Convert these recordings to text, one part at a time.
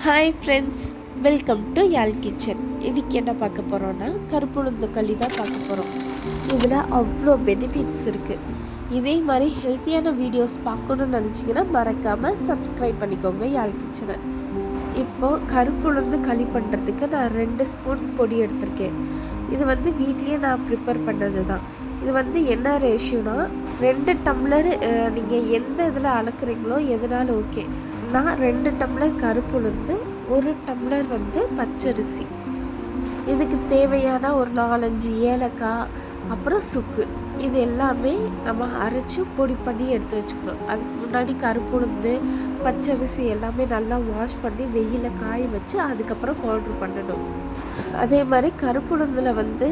Hi friends welcome to Yazh kitchen இன்றைக்கி என்ன பார்க்க போகிறோன்னா கருப்புளுந்து களி தான் பார்க்க போகிறோம் இதில் அவ்வளோ பெனிஃபிட்ஸ் இருக்குது இதே மாதிரி ஹெல்த்தியான வீடியோஸ் பார்க்கணுன்னு நினச்சிங்கன்னா மறக்காமல் சப்ஸ்கிரைப் பண்ணிக்கோங்க யாழ் கிச்சனை இப்போது கருப்புளுந்து களி பண்ணுறதுக்கு நான் ரெண்டு ஸ்பூன் பொடி எடுத்திருக்கேன். இது வந்து வீட்லேயே நான் ப்ரிப்பேர் பண்ணது தான் இது வந்து என்ன ரேஷியோனா ரெண்டு டம்ளர் நீங்கள் எந்த இதில் அளக்குறீங்களோ எதனாலும் ஓகே நான் ரெண்டு டம்ளர் கருப்புளுந்து ஒரு டம்ளர் வந்து பச்சரிசி. இதுக்கு தேவையான ஒரு நாலஞ்சு ஏலக்காய் அப்புறம் சுக்கு. இது எல்லாமே நம்ம அரைச்சி பொடி பண்ணி எடுத்து வச்சுக்கணும். அதுக்கு முன்னாடி கருப்புளுந்து பச்சரிசி எல்லாமே நல்லா வாஷ் பண்ணி வெயிலில் காய வச்சு அதுக்கப்புறம் பவுட்ரு பண்ணணும். அதே மாதிரி கருப்புளுந்தில் வந்து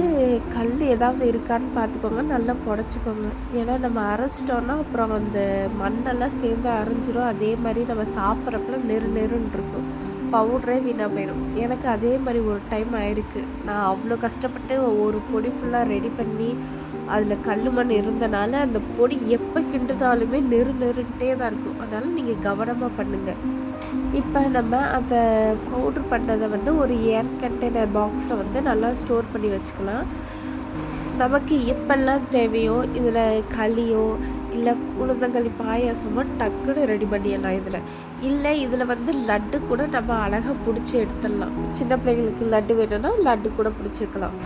கல் ஏதாவது இருக்கான்னு பார்த்துக்கோங்க. நல்லா புடச்சிக்கோங்க. ஏன்னா நம்ம அரைச்சிட்டோன்னா அப்புறம் அந்த மண்ணெல்லாம் சேர்ந்து அரைஞ்சிரும். அதே மாதிரி நம்ம சாப்பிட்றப்பல நெரு நெருன்னு இருக்கும். பவுட்ரே வீணாக போயிடும். எனக்கு அதே மாதிரி ஒரு டைம் ஆயிருக்கு. நான் அவ்வளோ கஷ்டப்பட்டு ஒரு பொடி ஃபுல்லாக ரெடி பண்ணி அதில் கல் மண் இருந்தனால அந்த பொடி எப்போ கிண்டுதாலுமே நெரு நெருன்ட்டே தான் இருக்கும். அதனால் நீங்கள் கவனமாக பண்ணுங்கள் இப்போ நம்ம அந்த பவுட்ரு பண்ணதை வந்து ஒரு ஏர் கண்டெய்னர் பாக்ஸில் வந்து நல்லா ஸ்டோர் பண்ணி வச்சுக்கலாம். நமக்கு எப்பெல்லாம் தேவையோ இதில் களியோ இல்லை உளுந்தங்களி பாயாசமோ டக்குன்னு ரெடி பண்ணிடலாம் இதில். இல்லை இதில் வந்து லட்டு கூட நம்ம அழகாக பிடிச்சி எடுத்துடலாம். சின்ன பிள்ளைங்களுக்கு லட்டு வேணும்னா லட்டு கூட பிடிச்சிக்கலாம்.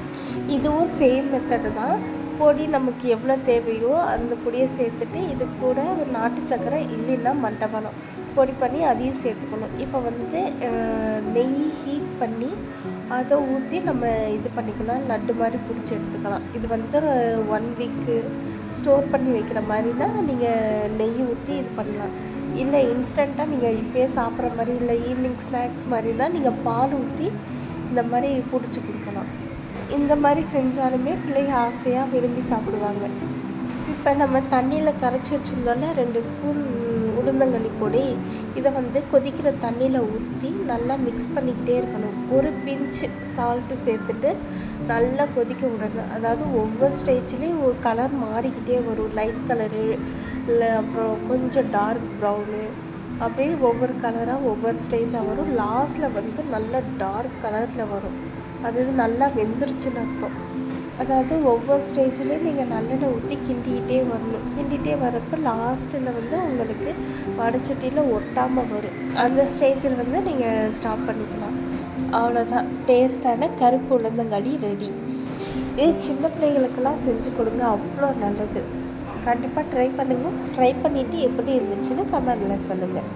இதுவும் சேம் மெத்தடு தான். பொடி நமக்கு எவ்வளோ தேவையோ அந்த பொடியை சேர்த்துட்டு இது கூட ஒரு நாட்டு சக்கரை இல்லைன்னா மண்டபனம் பொடி பண்ணி அதையும் சேர்த்துக்கணும். இப்போ வந்துட்டு நெய் ஹீட் பண்ணி அதை ஊற்றி நம்ம இது பண்ணிக்கலாம் லட்டு மாதிரி பிடிச்சி எடுத்துக்கலாம். இது வந்து ஒன் வீக்கு ஸ்டோர் பண்ணி வைக்கிற மாதிரினா நீங்கள் நெய் ஊற்றி இது பண்ணலாம். இல்லை இன்ஸ்டண்ட்டாக நீங்கள் இப்போயே சாப்பிட்ற மாதிரி இல்லை ஈவினிங் ஸ்நாக்ஸ் மாதிரினா நீங்கள் பால் ஊற்றி இந்த மாதிரி பிடிச்சி கொடுக்கலாம். இந்த மாதிரி செஞ்சாலுமே பிள்ளைங்க ஆசையாக விரும்பி சாப்பிடுவாங்க. இப்போ நம்ம தண்ணியில் கரைச்சி வச்சுருந்தோன்னா ரெண்டு ஸ்பூன் உளுந்தங்களி பொடி. இதை வந்து கொதிக்கிற தண்ணியில் ஊற்றி நல்லா மிக்ஸ் பண்ணிக்கிட்டே இருக்கணும். ஒரு பிஞ்சு சால்ட்டு சேர்த்துட்டு நல்லா கொதிக்க விடணும். அதாவது ஒவ்வொரு ஸ்டேஜ்லேயும் ஒரு கலர் மாறிக்கிட்டே வரும். லைட் கலரு இல்லை அப்புறம் கொஞ்சம் டார்க் ப்ரௌனு அப்படியே ஒவ்வொரு கலராக ஒவ்வொரு ஸ்டேஜாக வரும். லாஸ்ட்டில் வந்து நல்ல டார்க் கலரில் வரும். அது நல்லா வெந்துருச்சுன்னு அர்த்தம். அதாவது ஒவ்வொரு ஸ்டேஜ்லேயும் நீங்கள் நல்லெண்ணெய் ஊற்றி கிண்டிக்கிட்டே வரணும். கிண்டிகிட்டே வரப்போ லாஸ்ட்டில் வந்து உங்களுக்கு வடச்சட்டியில் ஒட்டாமல் வரும். அந்த ஸ்டேஜில் வந்து நீங்கள் ஸ்டாப் பண்ணிக்கலாம். அவ்வளோதான் டேஸ்டான கருப்பு உளுந்தங்களி ரெடி இது சின்ன பிள்ளைகளுக்கெல்லாம் செஞ்சு கொடுங்க. அவ்வளோ நல்லது. கண்டிப்பாக ட்ரை பண்ணுங்கள் ட்ரை பண்ணிவிட்டு எப்படி இருந்துச்சுன்னு கமெண்டில் சொல்லுங்கள்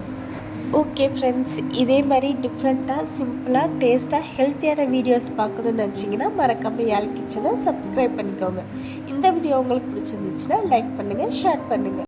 ஓகே ஃப்ரெண்ட்ஸ் இதே மாதிரி டிஃப்ரெண்ட்டாக சிம்பிளாக டேஸ்ட்டாக ஹெல்த்தியான வீடியோஸ் பார்க்கணுன்னு நினச்சிங்கன்னா மறக்காமல் யாழ் கிச்சனை சப்ஸ்கிரைப் பண்ணிக்கோங்க. இந்த வீடியோ உங்களுக்கு பிடிச்சிருந்துச்சுன்னா லைக் பண்ணுங்கள் ஷேர் பண்ணுங்கள்